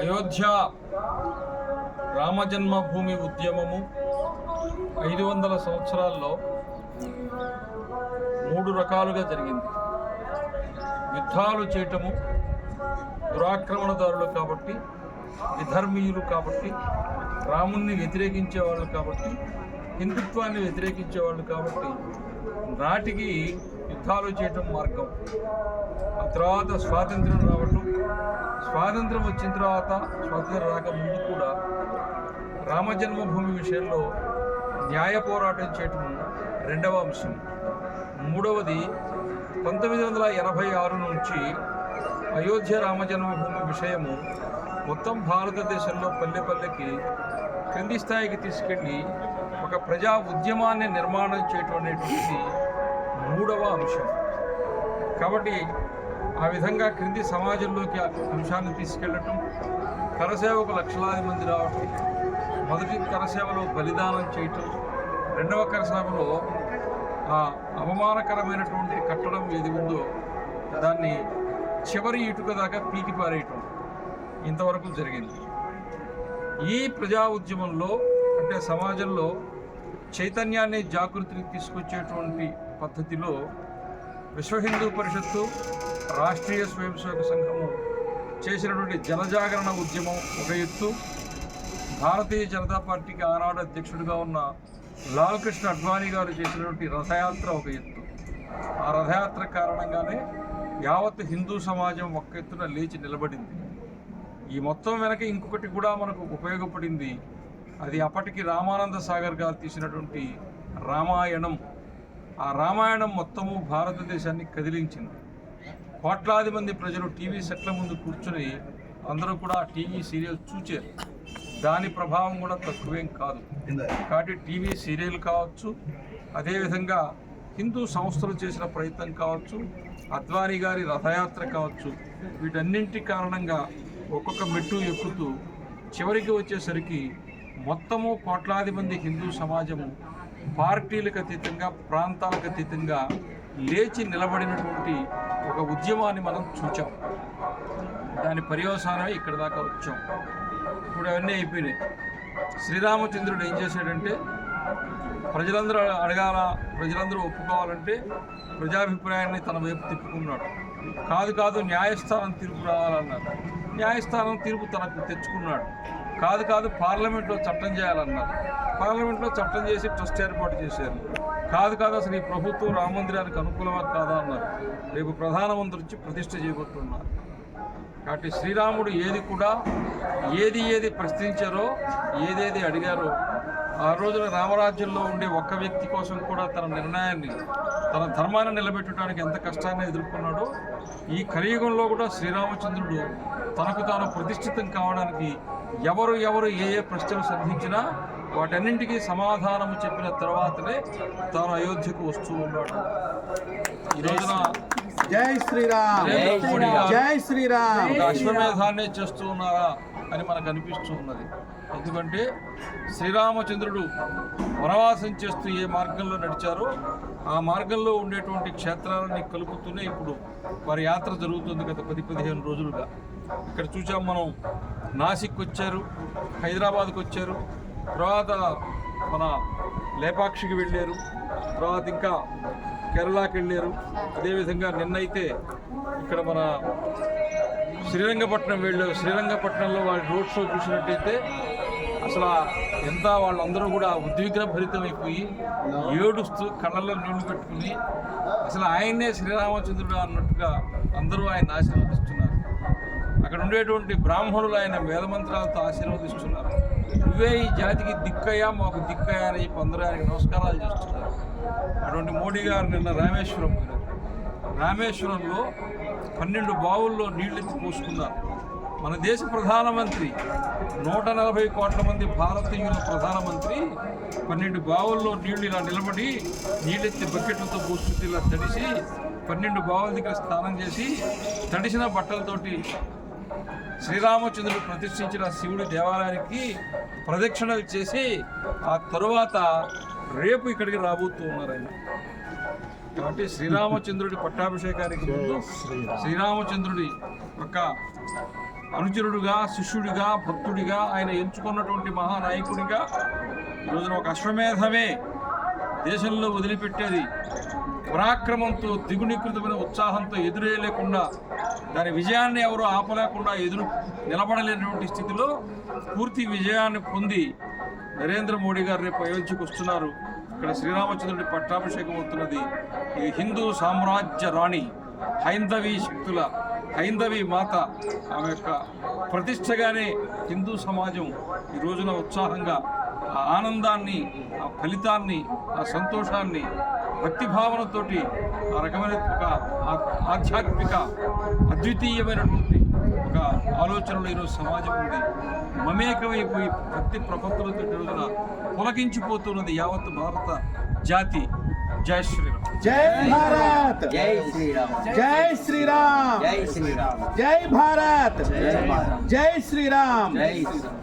అయోధ్య రామజన్మభూమి ఉద్యమము ఐదు వందల సంవత్సరాల్లో మూడు రకాలుగా జరిగింది. యుద్ధాలు చేయటము దురాక్రమణదారులు కాబట్టి విధర్మీయులు కాబట్టి రాముణ్ణి వ్యతిరేకించే వాళ్ళు కాబట్టి హిందుత్వాన్ని వ్యతిరేకించే వాళ్ళు కాబట్టి నాటికి యుద్ధాలు చేయటం మార్గం. ఆ తర్వాత స్వాతంత్రం రావటం. స్వాతంత్రం వచ్చిన తర్వాత స్వాతంత్రం రాకముందు కూడా రామజన్మభూమి విషయంలో న్యాయ పోరాటం చేయటం రెండవ అంశం. మూడవది పంతొమ్మిది వందల ఎనభై ఆరు నుంచి అయోధ్య రామజన్మభూమి విషయము మొత్తం భారతదేశంలో పల్లె పల్లెకి క్రింది స్థాయికి తీసుకెళ్ళి ఒక ప్రజా ఉద్యమాన్ని నిర్మాణం చేయటం మూడవ అంశం. కాబట్టి ఆ విధంగా క్రింది సమాజంలోకి అంశాన్ని తీసుకెళ్ళటం కరసేవకు లక్షలాది మంది రావటం మొదటి కరసేవలో బలిదానం చేయటం రెండవ కరసేవలో ఆ అవమానకరమైనటువంటి కట్టడం ఏది ఉందో దాన్ని చివరి ఇటుక దాకా పీకి పారేయటం ఇంతవరకు జరిగింది. ఈ ప్రజా ఉద్యమంలో అంటే సమాజంలో చైతన్యాన్ని జాగృతికి తీసుకొచ్చేటువంటి పద్ధతిలో విశ్వ హిందూ పరిషత్తు రాష్ట్రీయ స్వయం సేవక సంఘము చేసినటువంటి జనజాగరణ ఉద్యమం ఒక ఎత్తు. భారతీయ జనతా పార్టీకి ఆనాడు అధ్యక్షుడిగా ఉన్న లాల్ కృష్ణ అడ్వాణి గారు చేసినటువంటి రథయాత్ర ఒక ఎత్తు. ఆ రథయాత్ర కారణంగానే యావత్ హిందూ సమాజం ఒక్క ఎత్తున లేచి నిలబడింది. ఈ మొత్తం వెనక ఇంకొకటి కూడా మనకు ఉపయోగపడింది అది అప్పటికి రామానంద సాగర్ గారు తీసినటువంటి రామాయణం. ఆ రామాయణం మొత్తము భారతదేశాన్ని కదిలించింది. కోట్లాది మంది ప్రజలు టీవీ సెట్ల ముందు కూర్చుని అందరూ కూడా ఆ టీవీ సీరియల్ చూచారు. దాని ప్రభావం కూడా తక్కువేం కాదు. కాబట్టి టీవీ సీరియల్ కావచ్చు అదేవిధంగా హిందూ సంస్థలు చేసిన ప్రయత్నం కావచ్చు అద్వానీ గారి రథయాత్ర కావచ్చు వీటన్నింటి కారణంగా ఒక్కొక్క మెట్టు ఎక్కుతూ చివరికి వచ్చేసరికి మొత్తము కోట్లాది మంది హిందూ సమాజము పార్టీలకు అతీతంగా ప్రాంతాలకు అతీతంగా లేచి నిలబడినటువంటి ఒక ఉద్యమాన్ని మనం చూచాం. దాని పర్యవసానమే ఇక్కడ దాకా వచ్చాం. ఇప్పుడు అవన్నీ అయిపోయినాయి. శ్రీరామచంద్రుడు ఏం చేశాడంటే ప్రజలందరూ అడగాల ప్రజలందరూ ఒప్పుకోవాలంటే ప్రజాభిప్రాయాన్ని తన వైపు తిప్పుకున్నాడు. కాదు కాదు న్యాయస్థానం తీర్పు రావాలన్నారు న్యాయస్థానం తీర్పు తనకు తెచ్చుకున్నాడు. కాదు కాదు పార్లమెంట్లో చట్టం చేయాలన్నారు. పార్లమెంట్లో చట్టం చేసి ట్రస్ట్ ఏర్పాటు చేశారు. కాదు కాదు అసలు ఈ ప్రభుత్వం రామ మందిరానికి అనుకూలమా కాదా అన్నారు. రేపు ప్రధానమంత్రి వచ్చి ప్రతిష్ట చేయబోతున్నారు. కాబట్టి శ్రీరాముడు ఏది కూడా ఏది ఏది ప్రశ్నించారో ఏదేది అడిగారో ఆ రోజున రామరాజ్యంలో ఉండే ఒక్క వ్యక్తి కోసం కూడా తన నిర్ణయాన్ని తన ధర్మాన్ని నిలబెట్టడానికి ఎంత కష్టాన్ని ఎదుర్కొన్నాడో ఈ కలియుగంలో కూడా శ్రీరామచంద్రుడు తనకు తాను ప్రతిష్ఠితం కావడానికి ఎవరు ఎవరు ఏ ఏ ప్రశ్నలు సంధించినా వాటన్నింటికీ సమాధానము చెప్పిన తర్వాతనే తాను అయోధ్యకు వస్తూ ఉన్నాడు. ఈ రోజున జై శ్రీరామ్. జై శ్రీరామ్. అశ్వమేధాన్ని చేస్తూ ఉన్నారా? అని మనకు అనిపిస్తూ ఉన్నది. ఎందుకంటే శ్రీరామచంద్రుడు వనవాసం చేస్తూ ఏ మార్గంలో నడిచారో ఆ మార్గంలో ఉండేటువంటి క్షేత్రాలని కలుపుతూనే ఇప్పుడు వారి యాత్ర జరుగుతుంది గత పది పదిహేను రోజులుగా. ఇక్కడ చూసాం మనం నాసిక్ వచ్చారు హైదరాబాద్కి వచ్చారు తర్వాత మన లేపాక్షికి వెళ్ళారు తర్వాత ఇంకా కేరళకి వెళ్ళారు అదేవిధంగా నిన్నైతే ఇక్కడ మన శ్రీరంగపట్నం వెళ్ళారు శ్రీరంగపట్నంలో వారి రోడ్ షో చూసినట్టయితే అసలు ఎంత వాళ్ళందరూ కూడా ఉద్విగ్న భరితమైపోయి ఏడుస్తూ కళ్ళల్లో నీళ్ళు పెట్టుకుని అసలు ఆయన్నే శ్రీరామచంద్రుడు అన్నట్టుగా అందరూ ఆయన ఆశీర్వదిస్తున్నారు. అక్కడ ఉండేటువంటి బ్రాహ్మణులు ఆయన వేదమంత్రాలతో ఆశీర్వదిస్తున్నారు. నువ్వే ఈ జాతికి దిక్కయ్యా మాకు దిక్కయ్యా అని చెప్పి అందరూ ఆయనకి నమస్కారాలు చేస్తున్నారు. అటువంటి మోడీ గారు నిన్న రామేశ్వరం రామేశ్వరంలో పన్నెండు బావుల్లో నీళ్ళెత్తి పోసుకున్నారు. మన దేశ ప్రధానమంత్రి నూట నలభై కోట్ల మంది భారతీయుల ప్రధానమంత్రి పన్నెండు బావుల్లో నీళ్ళు ఇలా నిలబడి నీళ్ళెత్తి బకెట్లతో పోసుకుంటే ఇలా తడిసి పన్నెండు బావుల దగ్గర స్నానం చేసి తడిసిన బట్టలతోటి శ్రీరామచంద్రుడు ప్రతిష్ఠించిన శివుడి దేవాలయానికి ప్రదక్షిణలు చేసి ఆ తరువాత రేపు ఇక్కడికి రాబోతూ ఉన్నారు ఆయన. కాబట్టి శ్రీరామచంద్రుడి పట్టాభిషేకానికి ముందు శ్రీరామచంద్రుడి యొక్క అనుచరుడుగా శిష్యుడిగా భక్తుడిగా ఆయన ఎంచుకున్నటువంటి మహానాయకుడిగా ఈ రోజున ఒక అశ్వమేధమే దేశంలో వదిలిపెట్టేది. పరాక్రమంతో దిగునీకృతమైన ఉత్సాహంతో ఎదురేయలేకుండా దాని విజయాన్ని ఎవరు ఆపలేకుండా ఎదురు నిలబడలేనటువంటి స్థితిలో పూర్తి విజయాన్ని పొంది నరేంద్ర మోడీ గారు రేపు వస్తున్నారు. ఇక్కడ శ్రీరామచంద్రుడి పట్టాభిషేకం అవుతున్నది. ఈ హిందూ సామ్రాజ్య రాణి హైందవీ శక్తుల హైందవి మాత ఆమె యొక్క ప్రతిష్టగానే హిందూ సమాజం ఈ రోజున ఉత్సాహంగా ఆ ఆనందాన్ని ఆ ఫలితాన్ని ఆ సంతోషాన్ని భక్తి భావనతోటి ఆ రకమైన ఒక ఆధ్యాత్మిక అద్వితీయమైనటువంటి ఒక ఆలోచనలో ఈరోజు సమాజం ఉంది. మమేకమైపోయి భక్తి ప్రపత్తులతో రోజున పులకించిపోతున్నది యావత్ భారత జాతి. జై శ్రీరామ్. జై భారత్! జై శ్రీరామ్. జై శ్రీరామ్! జై శ్రీరామ్. జై భారత్! జై భారత్ జై శ్రీరామ్! జై శ్రీరామ్.